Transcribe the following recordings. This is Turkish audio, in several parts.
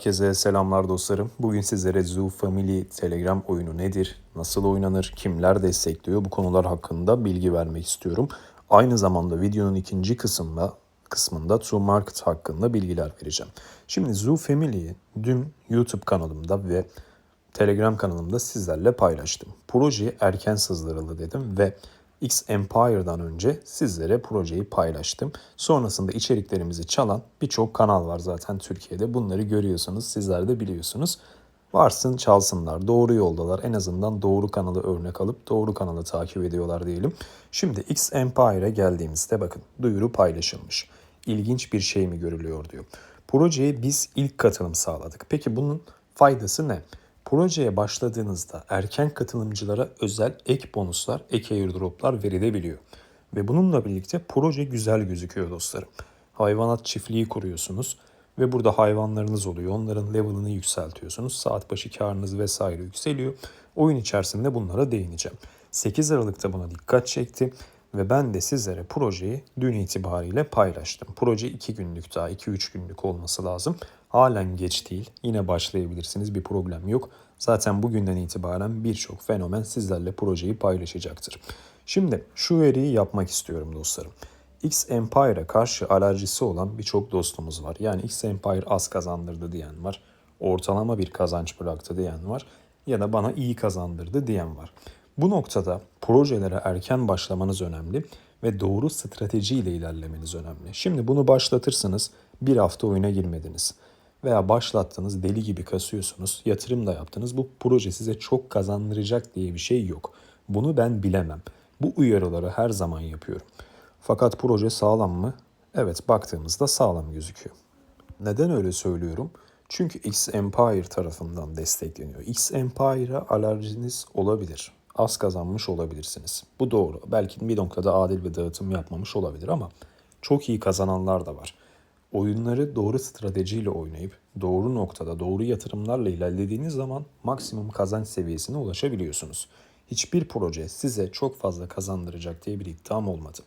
Herkese selamlar dostlarım. Bugün sizlere Zoo Family Telegram oyunu nedir, nasıl oynanır, kimler destekliyor bu konular hakkında bilgi vermek istiyorum. Aynı zamanda videonun ikinci kısmında kısmında True Market hakkında bilgiler vereceğim. Şimdi Zoo Family'yi dün YouTube kanalımda ve Telegram kanalımda sizlerle paylaştım. Proje erken sızdırıldı dedim ve X Empire'dan önce sizlere projeyi paylaştım. Sonrasında içeriklerimizi çalan birçok kanal var zaten Türkiye'de. Bunları görüyorsunuz, sizler de biliyorsunuz. Varsın çalsınlar, doğru yoldalar. En azından doğru kanalı örnek alıp doğru kanalı takip ediyorlar diyelim. Şimdi X Empire'a geldiğimizde bakın duyuru paylaşılmış. İlginç bir şey mi görülüyor diyor. Projeye biz ilk katılım sağladık. Peki bunun faydası ne? Projeye başladığınızda erken katılımcılara özel ek bonuslar, ek airdroplar verilebiliyor. Ve bununla birlikte proje güzel gözüküyor dostlarım. Hayvanat çiftliği kuruyorsunuz ve burada hayvanlarınız oluyor. Onların level'ını yükseltiyorsunuz. Saat başı karınız vesaire yükseliyor. Oyun içerisinde bunlara değineceğim. 8 Aralık'ta buna dikkat çekti ve ben de sizlere projeyi dün itibariyle paylaştım. Proje 2 günlük daha 2-3 günlük olması lazım. Halen geç değil. Yine başlayabilirsiniz. Bir problem yok. Zaten bugünden itibaren birçok fenomen sizlerle projeyi paylaşacaktır. Şimdi şu veriyi yapmak istiyorum dostlarım. X Empire'a karşı alerjisi olan birçok dostumuz var. Yani X Empire az kazandırdı diyen var. Ortalama bir kazanç bıraktı diyen var. Ya da bana iyi kazandırdı diyen var. Bu noktada projelere erken başlamanız önemli ve doğru stratejiyle ilerlemeniz önemli. Şimdi bunu başlatırsınız, bir hafta oyuna girmediniz veya başlattınız deli gibi kasıyorsunuz, yatırım da yaptınız. Bu proje size çok kazandıracak diye bir şey yok. Bunu ben bilemem. Bu uyarıları her zaman yapıyorum. Fakat proje sağlam mı? Evet baktığımızda sağlam gözüküyor. Neden öyle söylüyorum? Çünkü X Empire tarafından destekleniyor. X Empire'a alerjiniz olabilir. Az kazanmış olabilirsiniz. Bu doğru. Belki bir noktada adil bir dağıtım yapmamış olabilir ama çok iyi kazananlar da var. Oyunları doğru stratejiyle oynayıp doğru noktada doğru yatırımlarla ilerlediğiniz zaman maksimum kazanç seviyesine ulaşabiliyorsunuz. Hiçbir proje size çok fazla kazandıracak diye bir iddiam olmadı.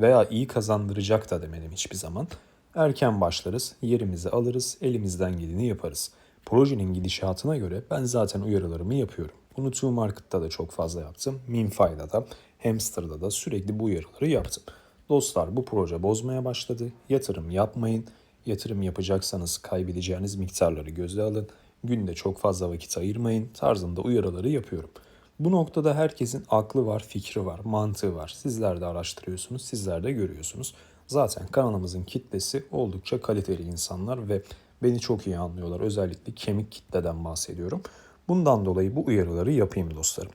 Veya iyi kazandıracak da demedim hiçbir zaman. Erken başlarız, yerimizi alırız, elimizden geleni yaparız. Projenin gidişatına göre ben zaten uyarılarımı yapıyorum. Bunu Two Market'ta da çok fazla yaptım. Minfy'da da, Hamster'da da sürekli bu uyarıları yaptım. Dostlar bu proje bozmaya başladı. Yatırım yapmayın. Yatırım yapacaksanız kaybedeceğiniz miktarları göze alın. Günde çok fazla vakit ayırmayın tarzında uyarıları yapıyorum. Bu noktada herkesin aklı var, fikri var, mantığı var. Sizler de araştırıyorsunuz, sizler de görüyorsunuz. Zaten kanalımızın kitlesi oldukça kaliteli insanlar ve beni çok iyi anlıyorlar. Özellikle kemik kitleden bahsediyorum. Bundan dolayı bu uyarıları yapayım dostlarım.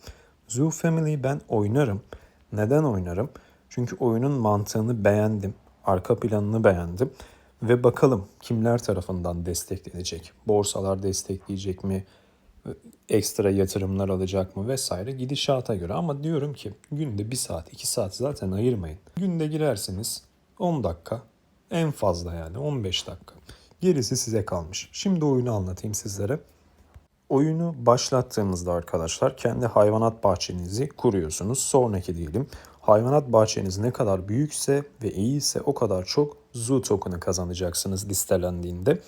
Zoo Family ben oynarım. Neden oynarım? Çünkü oyunun mantığını beğendim. Arka planını beğendim. Ve bakalım kimler tarafından desteklenecek? Borsalar destekleyecek mi? Ekstra yatırımlar alacak mı vesaire gidişata göre. Ama diyorum ki günde 1 saat 2 saat zaten ayırmayın. Günde girersiniz 10 dakika en fazla yani 15 dakika. Gerisi size kalmış. Şimdi oyunu anlatayım sizlere. Oyunu başlattığımızda arkadaşlar kendi hayvanat bahçenizi kuruyorsunuz. Sonraki diyelim hayvanat bahçeniz ne kadar büyükse ve iyiyse o kadar çok zoo token'ı kazanacaksınız listelendiğinde.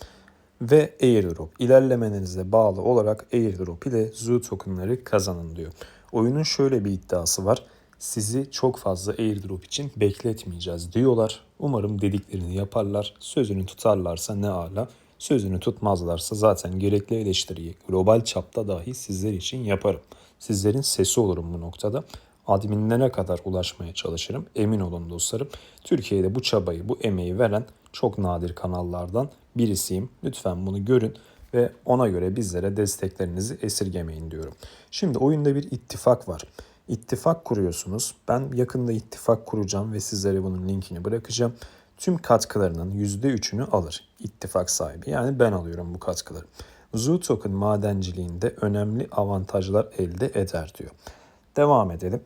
Ve airdrop ilerlemenize bağlı olarak airdrop ile zoo token'ları kazanın diyor. Oyunun şöyle bir iddiası var. Sizi çok fazla airdrop için bekletmeyeceğiz diyorlar. Umarım dediklerini yaparlar. Sözünü tutarlarsa ne ala. Sözünü tutmazlarsa zaten gerekli eleştiriyi global çapta dahi sizler için yaparım. Sizlerin sesi olurum bu noktada. Adminlere kadar ulaşmaya çalışırım. Emin olun dostlarım. Türkiye'de bu çabayı, bu emeği veren çok nadir kanallardan birisiyim. Lütfen bunu görün ve ona göre bizlere desteklerinizi esirgemeyin diyorum. Şimdi oyunda bir ittifak var. İttifak kuruyorsunuz. Ben yakında ittifak kuracağım ve sizlere bunun linkini bırakacağım tüm katkılarının %3'ünü alır ittifak sahibi. Yani ben alıyorum bu katkıları. Zoo Token madenciliğinde önemli avantajlar elde eder diyor. Devam edelim.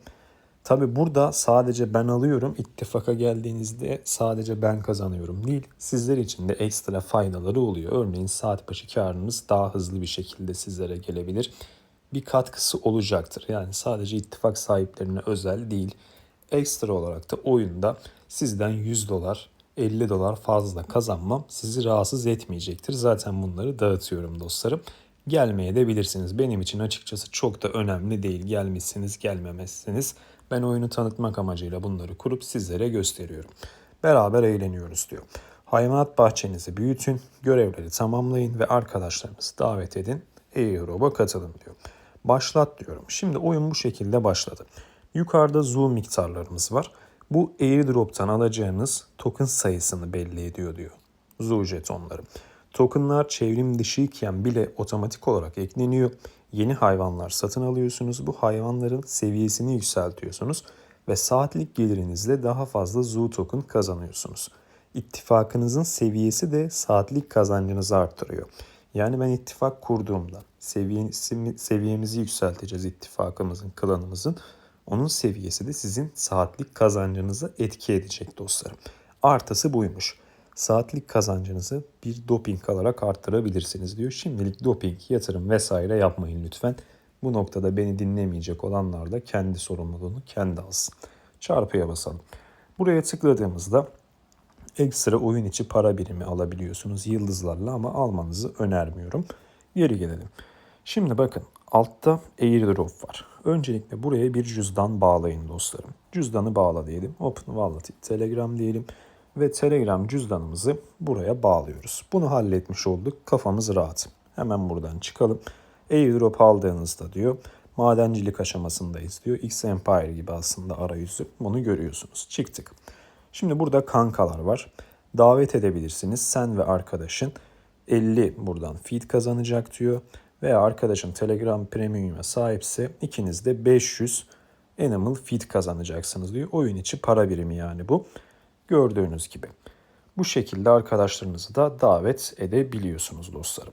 Tabi burada sadece ben alıyorum. İttifaka geldiğinizde sadece ben kazanıyorum değil. Sizler için de ekstra faydaları oluyor. Örneğin saat başı karınız daha hızlı bir şekilde sizlere gelebilir. Bir katkısı olacaktır. Yani sadece ittifak sahiplerine özel değil. Ekstra olarak da oyunda sizden 100 dolar 50 dolar fazla kazanmam sizi rahatsız etmeyecektir. Zaten bunları dağıtıyorum dostlarım. Gelmeye de bilirsiniz. Benim için açıkçası çok da önemli değil. Gelmişsiniz gelmemezsiniz. Ben oyunu tanıtmak amacıyla bunları kurup sizlere gösteriyorum. Beraber eğleniyoruz diyor. Hayvanat bahçenizi büyütün, görevleri tamamlayın ve arkadaşlarınızı davet edin. Aerob'a katılın diyor. Başlat diyorum. Şimdi oyun bu şekilde başladı. Yukarıda zoo miktarlarımız var. Bu airdrop'tan alacağınız token sayısını belli ediyor diyor. Zoo jetonları. Tokenlar çevrim dışıyken bile otomatik olarak ekleniyor. Yeni hayvanlar satın alıyorsunuz. Bu hayvanların seviyesini yükseltiyorsunuz ve saatlik gelirinizle daha fazla zoo token kazanıyorsunuz. İttifakınızın seviyesi de saatlik kazancınızı arttırıyor. Yani ben ittifak kurduğumda seviyemizi yükselteceğiz ittifakımızın, klanımızın. Onun seviyesi de sizin saatlik kazancınıza etki edecek dostlarım. Artısı buymuş. Saatlik kazancınızı bir doping alarak arttırabilirsiniz diyor. Şimdilik doping, yatırım vesaire yapmayın lütfen. Bu noktada beni dinlemeyecek olanlar da kendi sorumluluğunu kendi alsın. Çarpıya basalım. Buraya tıkladığımızda ekstra oyun içi para birimi alabiliyorsunuz yıldızlarla ama almanızı önermiyorum. Geri gelelim. Şimdi bakın altta airdrop var. Öncelikle buraya bir cüzdan bağlayın dostlarım. Cüzdanı bağla diyelim. Open Wallet Telegram diyelim. Ve Telegram cüzdanımızı buraya bağlıyoruz. Bunu halletmiş olduk. Kafamız rahat. Hemen buradan çıkalım. Airdrop aldığınızda diyor madencilik aşamasındayız diyor. X Empire gibi aslında arayüzü. Bunu görüyorsunuz. Çıktık. Şimdi burada kankalar var. Davet edebilirsiniz. Sen ve arkadaşın 50 buradan feed kazanacak diyor. Veya arkadaşın Telegram Premium'a sahipse ikiniz de 500 Animal Feed kazanacaksınız diyor. Oyun içi para birimi yani bu. Gördüğünüz gibi. Bu şekilde arkadaşlarınızı da davet edebiliyorsunuz dostlarım.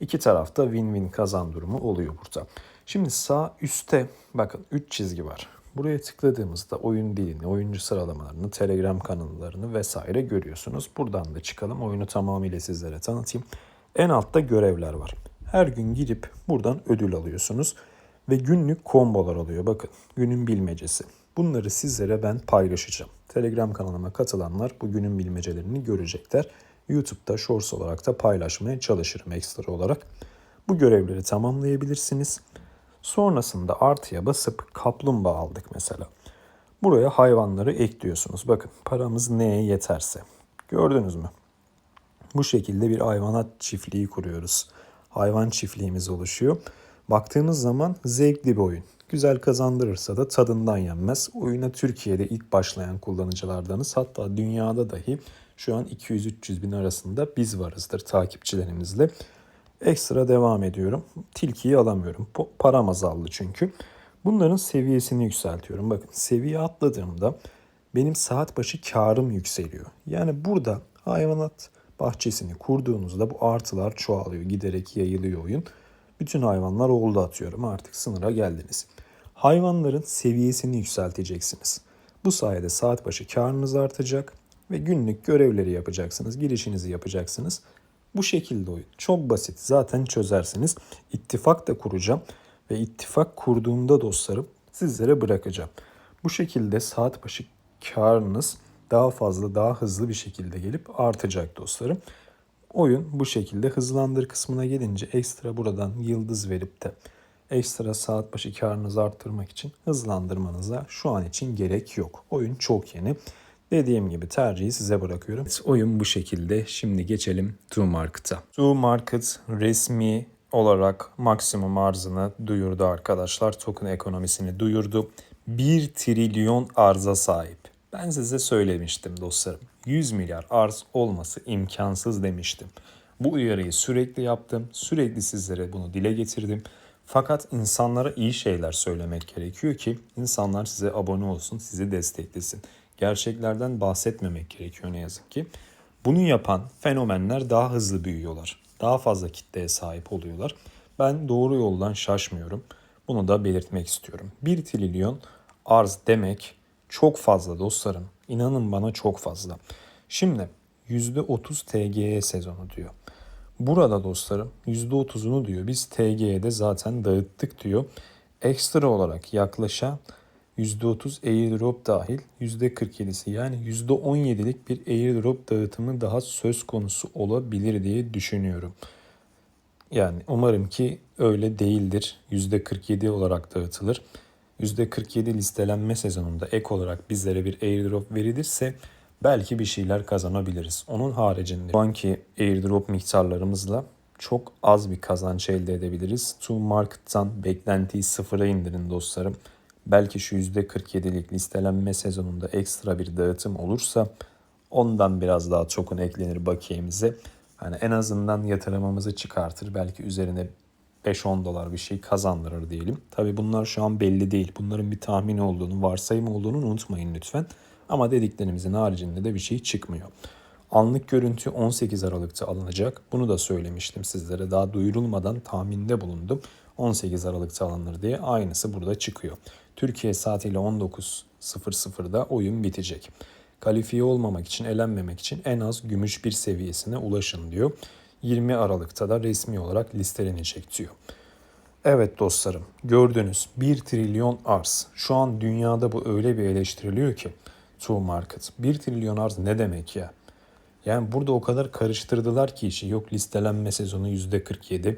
İki tarafta win-win kazan durumu oluyor burada. Şimdi sağ üstte bakın 3 çizgi var. Buraya tıkladığımızda oyun dilini, oyuncu sıralamalarını, Telegram kanallarını vesaire görüyorsunuz. Buradan da çıkalım. Oyunu tamamıyla sizlere tanıtayım. En altta görevler var. Her gün gidip buradan ödül alıyorsunuz ve günlük kombolar oluyor. Bakın günün bilmecesi. Bunları sizlere ben paylaşacağım. Telegram kanalıma katılanlar bu günün bilmecelerini görecekler. YouTube'da Shorts olarak da paylaşmaya çalışırım ekstra olarak. Bu görevleri tamamlayabilirsiniz. Sonrasında artıya basıp kaplumbağa aldık mesela. Buraya hayvanları ekliyorsunuz. Bakın paramız neye yeterse. Gördünüz mü? Bu şekilde bir hayvanat çiftliği kuruyoruz. Hayvan çiftliğimiz oluşuyor. Baktığınız zaman zevkli bir oyun. Güzel kazandırırsa da tadından yenmez. Oyuna Türkiye'de ilk başlayan kullanıcılardanız. Hatta dünyada dahi şu an 200-300 bin arasında biz varızdır takipçilerimizle. Ekstra devam ediyorum. Tilkiyi alamıyorum. Param azaldı çünkü. Bunların seviyesini yükseltiyorum. Bakın seviye atladığımda benim saat başı karım yükseliyor. Yani burada hayvanat bahçesini kurduğunuzda bu artılar çoğalıyor. Giderek yayılıyor oyun. Bütün hayvanlar oldu atıyorum. Artık sınıra geldiniz. Hayvanların seviyesini yükselteceksiniz. Bu sayede saat başı karınız artacak ve günlük görevleri yapacaksınız. Girişinizi yapacaksınız. Bu şekilde oyun. Çok basit. Zaten çözersiniz. İttifak da kuracağım. Ve ittifak kurduğumda dostlarım sizlere bırakacağım. Bu şekilde saat başı karınız daha fazla, daha hızlı bir şekilde gelip artacak dostlarım. Oyun bu şekilde hızlandır kısmına gelince ekstra buradan yıldız verip de ekstra saat başı karınızı arttırmak için hızlandırmanıza şu an için gerek yok. Oyun çok yeni. Dediğim gibi tercihi size bırakıyorum. Oyun bu şekilde. Şimdi geçelim To Market'a. To Market resmi olarak maksimum arzını duyurdu arkadaşlar. Token ekonomisini duyurdu. 1 trilyon arza sahip. Ben size söylemiştim dostlarım. 100 milyar arz olması imkansız demiştim. Bu uyarıyı sürekli yaptım. Sürekli sizlere bunu dile getirdim. Fakat insanlara iyi şeyler söylemek gerekiyor ki insanlar size abone olsun, sizi desteklesin. Gerçeklerden bahsetmemek gerekiyor ne yazık ki. Bunu yapan fenomenler daha hızlı büyüyorlar. Daha fazla kitleye sahip oluyorlar. Ben doğru yoldan şaşmıyorum. Bunu da belirtmek istiyorum. 1 trilyon arz demek çok fazla dostlarım. İnanın bana çok fazla. Şimdi %30 TGE sezonu diyor. Burada dostlarım %30'unu diyor biz TGE'de zaten dağıttık diyor. Ekstra olarak yaklaşan %30 airdrop dahil %47'si yani %17'lik bir airdrop dağıtımı daha söz konusu olabilir diye düşünüyorum. Yani umarım ki öyle değildir. %47 olarak dağıtılır. %47 listelenme sezonunda ek olarak bizlere bir airdrop verilirse belki bir şeyler kazanabiliriz. Onun haricinde şu anki airdrop miktarlarımızla çok az bir kazanç elde edebiliriz. To Market'tan beklentiyi sıfıra indirin dostlarım. Belki şu %47'lik listelenme sezonunda ekstra bir dağıtım olursa ondan biraz daha çokun eklenir bakiyemize. Hani en azından yatırımımızı çıkartır. Belki üzerine 5-10 dolar bir şey kazandırır diyelim. Tabi bunlar şu an belli değil. Bunların bir tahmin olduğunu, varsayım olduğunu unutmayın lütfen. Ama dediklerimizin haricinde de bir şey çıkmıyor. Anlık görüntü 18 Aralık'ta alınacak. Bunu da söylemiştim sizlere. Daha duyurulmadan tahminde bulundum. 18 Aralık'ta alınır diye aynısı burada çıkıyor. Türkiye saatiyle 19.00'da oyun bitecek. Kalifiye olmamak için, elenmemek için en az gümüş bir seviyesine ulaşın diyor. 20 Aralık'ta da resmi olarak listelenecek diyor. Evet dostlarım gördünüz 1 trilyon arz. Şu an dünyada bu öyle bir eleştiriliyor ki to market. 1 trilyon arz ne demek ya? Yani burada o kadar karıştırdılar ki işi. Yok listelenme sezonu %47,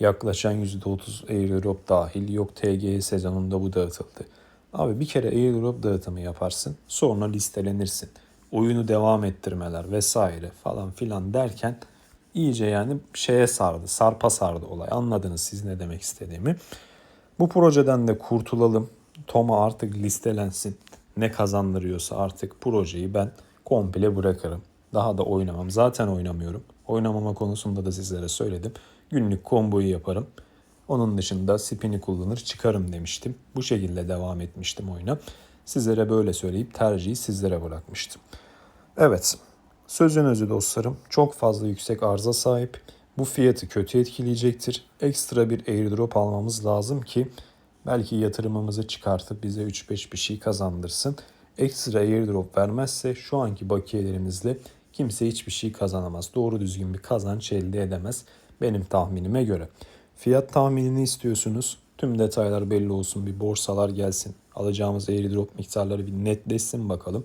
yaklaşan %30 airdrop dahil, yok TG sezonunda bu dağıtıldı. Abi bir kere airdrop dağıtımı yaparsın, sonra listelenirsin. Oyunu devam ettirmeler vesaire falan filan derken iyice yani şeye sardı, sarpa sardı olay. Anladınız siz ne demek istediğimi. Bu projeden de kurtulalım. Toma artık listelensin. Ne kazandırıyorsa artık projeyi ben komple bırakırım. Daha da oynamam. Zaten oynamıyorum. Oynamama konusunda da sizlere söyledim. Günlük komboyu yaparım. Onun dışında spin'i kullanır çıkarım demiştim. Bu şekilde devam etmiştim oyuna. Sizlere böyle söyleyip tercihi sizlere bırakmıştım. Evet, sözün özü dostlarım çok fazla yüksek arıza sahip. Bu fiyatı kötü etkileyecektir. Ekstra bir airdrop almamız lazım ki belki yatırımımızı çıkartıp bize 3-5 bir şey kazandırsın. Ekstra airdrop vermezse şu anki bakiyelerimizle kimse hiçbir şey kazanamaz. Doğru düzgün bir kazanç elde edemez benim tahminime göre. Fiyat tahminini istiyorsunuz. Tüm detaylar belli olsun. Bir borsalar gelsin. Alacağımız airdrop miktarları bir netleşsin bakalım.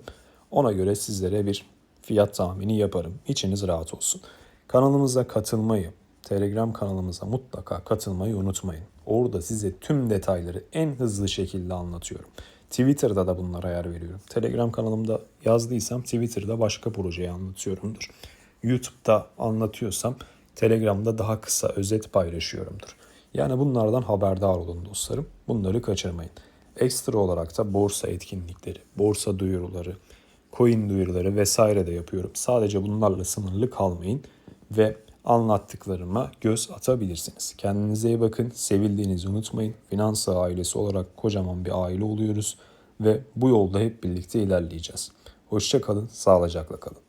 Ona göre sizlere bir fiyat tahmini yaparım. İçiniz rahat olsun. Kanalımıza katılmayı, Telegram kanalımıza mutlaka katılmayı unutmayın. Orada size tüm detayları en hızlı şekilde anlatıyorum. Twitter'da da bunlara yer veriyorum. Telegram kanalımda yazdıysam Twitter'da başka projeyi anlatıyorumdur. YouTube'da anlatıyorsam Telegram'da daha kısa özet paylaşıyorumdur. Yani bunlardan haberdar olun dostlarım. Bunları kaçırmayın. Ekstra olarak da borsa etkinlikleri, borsa duyuruları, coin duyuruları vesaire de yapıyorum. Sadece bunlarla sınırlı kalmayın ve anlattıklarıma göz atabilirsiniz. Kendinize iyi bakın, sevildiğinizi unutmayın. Finansa ailesi olarak kocaman bir aile oluyoruz ve bu yolda hep birlikte ilerleyeceğiz. Hoşça kalın, sağlıcakla kalın.